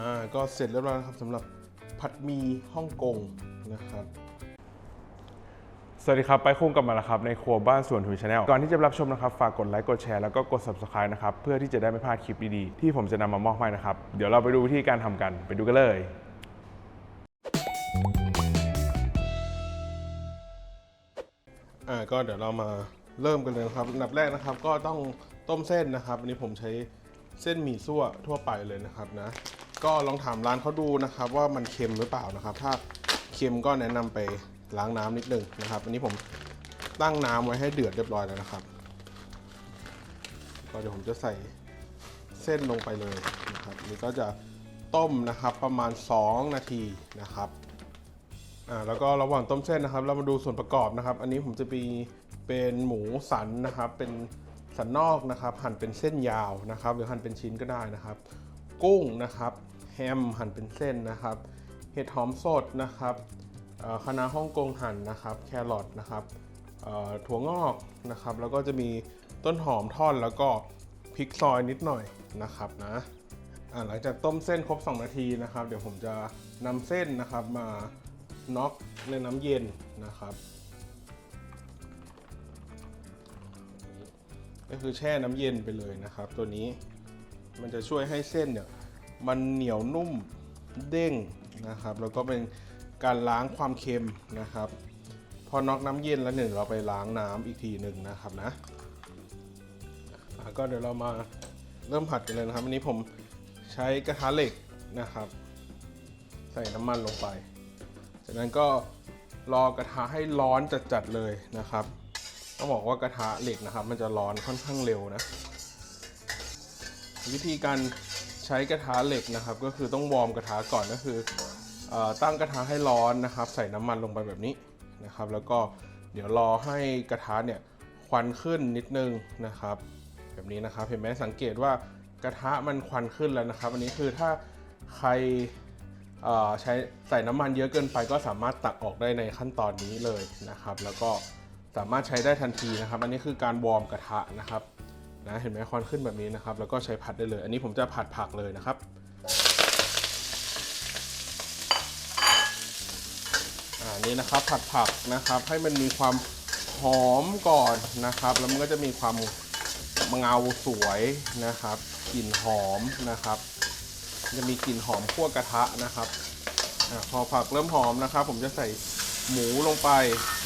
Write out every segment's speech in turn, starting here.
อ่าก็เสร็จเรียบร้อยแล้วครับสำหรับผัดหมีฮ่องกงนะครับ สวัสดีครับ ไปคุ้งกลับมาแล้วครับ ในครัวบ้านสวนทุนชาแนลก่อนที่จะรับชมนะครับ ฝากกดไลค์กดแชร์แล้วก็กด subscribe นะครับ เพื่อที่จะได้ไม่พลาดคลิปดีๆ ที่ผมจะนำมามอบให้นะครับ เดี๋ยวเราไปดูวิธีการทำกันไปดูกันเลย อ่าก็เดี๋ยวเรามาเริ่มกันเลยนะครับอันดับแรกนะครับก็ต้องต้มเส้นนะครับ อันนี้ผมใช้เส้นหมี่ซั่วทั่วไปเลยนะครับนะ ก็ลองถามร้านเขาดูนะครับ ว่ามันเค็มหรือเปล่านะครับ ถ้าเค็มก็แนะนำไปล้างน้ำนิดนึงนะครับ อันนี้ผมตั้งน้ำไว้ให้เดือดเรียบร้อยแล้วนะครับก็เดี๋ยวผมจะใส่เส้นลงไปเลยนะครับนนี่ก็จะต้มนะครับประมาณ 2 นาทีนะครับอ่าแล้วก็ระหว่างต้มเส้นนะครับ เรามาดูส่วนประกอบนะครับ อันนี้ผมจะมีเป็นหมูสันนะครับ เป็นสันนอกนะครับ หั่นเป็นเส้นยาวนะครับ หรือหั่นเป็นชิ้นก็ได้นะครับ กุ้งนะครับ แฮมหั่นเป็นเส้นนะครับ เห็ดหอมสดนะครับคะน้าฮ่องกงหั่นนะครับ แครอทนะครับถั่วงอกนะครับ แล้วก็จะมีต้นหอมทอนแล้วก็พริกซอยนิดหน่อยนะครับนะหลังจากต้มเส้นครบ 2 นาทีนะครับ เดี๋ยวผมจะนำเส้นนะครับมาน็อกในน้ำเย็นนะครับก็คือแช่น้ำเย็นไปเลยนะครับ ตัวนี้มันจะช่วยให้เส้นเนี่ย มันเหนียวนุ่มเด้งนะครับแล้วก็เป็นการล้างความเค็มนะครับ พอน็อกน้ำเย็นแล้วเนี่ยเราไปล้างน้ำอีกทีหนึ่งนะครับนะก็เดี๋ยวเรามาเริ่มผัดกันเลยนะครับอันนี้ผมใช้กระทะเหล็กนะครับ ใส่น้ำมันลงไป จากนั้นก็รอกระทะให้ร้อนจัดๆเลยนะครับต้องบอกว่ากระทะเหล็กนะครับ มันจะร้อนค่อนข้างเร็วนะ วิธีการ ใช้กระทะเหล็กนะครับ ก็คือต้องวอร์มกระทะก่อนก็คืออตั้งกระทะให้ร้อนนะครับ ใส่น้ำมันลงไปแบบนี้นะครับ แล้วก็เดี๋ยวรอให้กระทะเนี่ยควันขึ้นนิดนึงนะครับ แบบนี้นะครับเห็นไหมสังเกตว่ากระทะมันควันขึ้นแล้วนะครับ อันนี้คือถ้าใครใช้ใส่น้ำมันเยอะเกินไปก็สามารถตักออกได้ในขั้นตอนนี้เลยนะครับ แล้วก็สามารถใช้ได้ทันทีนะครับ อันนี้คือการวอร์มกระทะนะครับ นะเห็นไหมควันขึ้นแบบนี้นะครับ แล้วก็ใช้ผัดได้เลย อันนี้ผมจะผัดผักเลยนะครับอ่านี่นะครับผัดผักนะครับให้มันมีความหอมก่อนนะครับ แล้วมันก็จะมีความเงาสวยนะครับกลิ่นหอมนะครับ จะมีกลิ่นหอมคั่วกระทะนะครับอพอผักเริ่มหอมนะครับ ผมจะใส่หมูลงไป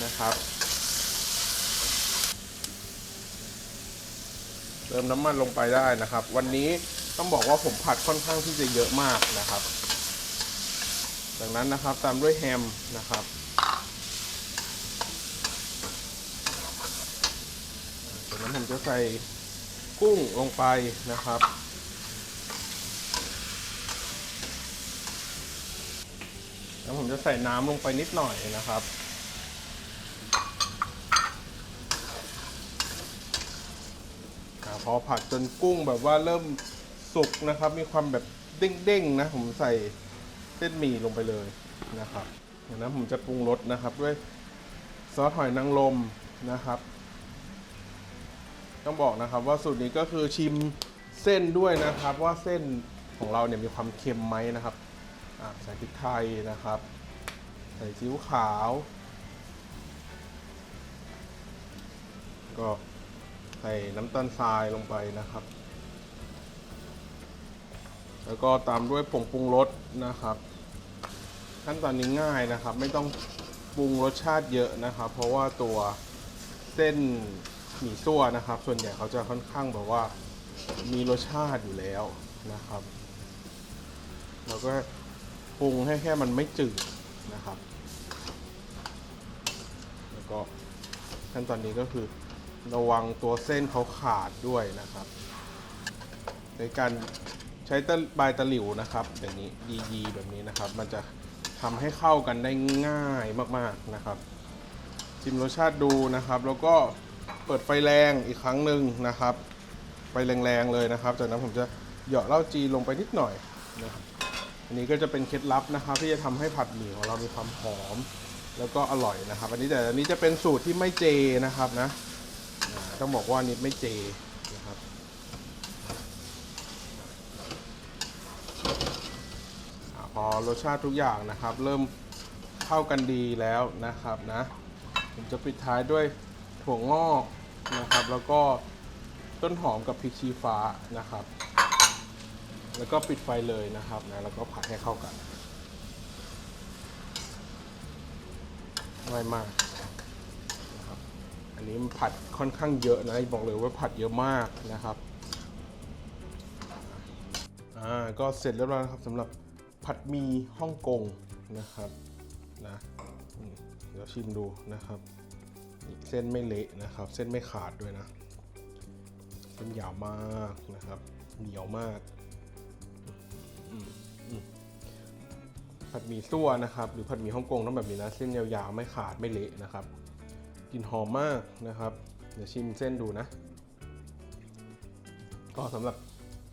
นะครับ ติมน้ำมันลงไปได้นะครับ วันนี้ต้องบอกว่าผมผัดค่อนข้างที่จะเยอะมากนะครับ จากนั้นนะครับตามด้วยแฮมนะครับจากนั้นผมจะใส่กุ้งลงไปนะครับแล้วผมจะใส่น้ำลงไปนิดหน่อยนะครับ อาพอผัดจนกุ้งแบบว่าเริ่มสุกนะครับ มีความแบบเด้งๆนะ ผมใส่เส้นหมี่ลงไปเลยนะครับจากนั้นผมจะปรุงรสนะครับด้วยซอสหอยนางรมนะครับ ต้องบอกนะครับว่าสูตรนี้ก็คือชิมเส้นด้วยนะครับ ว่าเส้นของเราเนี่ยมีความเค็มไหมนะครับใส่พริกไทยนะครับ ใส่ซีอิ๊วขาว ก็ ใส่น้ำตาลทรายลงไปนะครับ แล้วก็ตามด้วยผงปรุงรสนะครับ ขั้นตอนนี้ง่ายนะครับ ไม่ต้องปรุงรสชาติเยอะนะครับ เพราะว่าตัวเส้นหมี่ซั่วนะครับ ส่วนใหญ่เขาจะค่อนข้างแบบว่ามีรสชาติอยู่แล้วนะครับแล้วก็ปรุงให้แค่มันไม่จืดนะครับ แล้วก็ขั้นตอนนี้ก็คือ ระวังตัวเส้นเขาขาดด้วยนะครับ ในการใช้ตะบายตะหลิวนะครับอย่างนี้ยีๆแบบนี้นะครับ มันจะทำให้เข้ากันได้ง่ายมากๆนะครับ ชิมรสชาติดูนะครับ แล้วก็เปิดไฟแรงอีกครั้งหนึ่งนะครับ ไฟแรงๆเลยนะครับ จากนั้นผมจะเหยาะเหล้าจีลงไปนิดหน่อยนะครับอันนี้ก็จะเป็นเคล็ดลับนะครับ ที่จะทำให้ผัดหมี่ของเรามีความหอม แล้วก็อร่อยนะครับ อันนี้แต่อันนี้จะเป็นสูตรที่ไม่เจนะครับนะ ต้องบอกว่านนี้ไม่เจนะครับ พอรสชาติทุกอย่างนะครับ เริ่มเข้ากันดีแล้วนะครับนะผมจะปิดท้ายด้วยถั่วงอกนะครับ แล้วก็ต้นหอมกับพริกชี้ฟ้านะครับ แล้วก็ปิดไฟเลยนะครับนะแล้วก็ผัดให้เข้ากันง่มาก อันนี้มันผัดค่อนข้างเยอะนะบอกเลยว่าผัดเยอะมากนะครับอ่าก็เสร็จเรียบร้อยแล้วครับสำหรับผัดหมีฮ่องกงนะครับนะเดี๋ยวชิมดูนะครับเส้นไม่เละนะครับ เส้นไม่ขาดด้วยนะเส้นยาวมากนะครับ เหนียวมากผัดหมี่ซั่วนะครับ หรือผัดหมี่ฮ่องกงต้องแบบนี้นะ เส้นยาวๆไม่ขาดไม่เละนะครับ กลิ่นหอมมากนะครับ เดี๋ยวชิมเส้นดูนะ ก็สำหรับ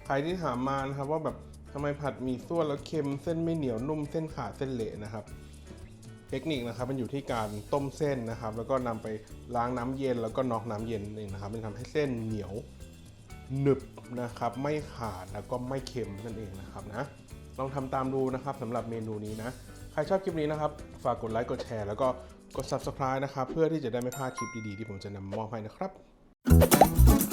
ใครที่ถามมานะครับว่าแบบทำไมผัดมี่ซั่วแล้วเค็มเส้นไม่เหนียวนุ่มเส้นขาดเส้นเละนะครับ เทคนิคนะครับมันอยู่ที่การต้มเส้นนะครับ แล้วก็นำไปล้างน้ำเย็นแล้วก็น็อกน้ำเย็นเองนะครับมันทำให้เส้นเหนียวหนึบนะครับ ไม่ขาดแล้วก็ไม่เค็มนั่นเองนะครับนะลองทำตามดูนะครับสำหรับเมนูนี้นะ ใครชอบคลิปนี้นะครับ ฝากกดไลค์กดแชร์แล้วก็กด subscribe นะครับ เพื่อที่จะได้ไม่พลาดคลิปดีๆ ที่ผมจะนำมอบให้นะครับ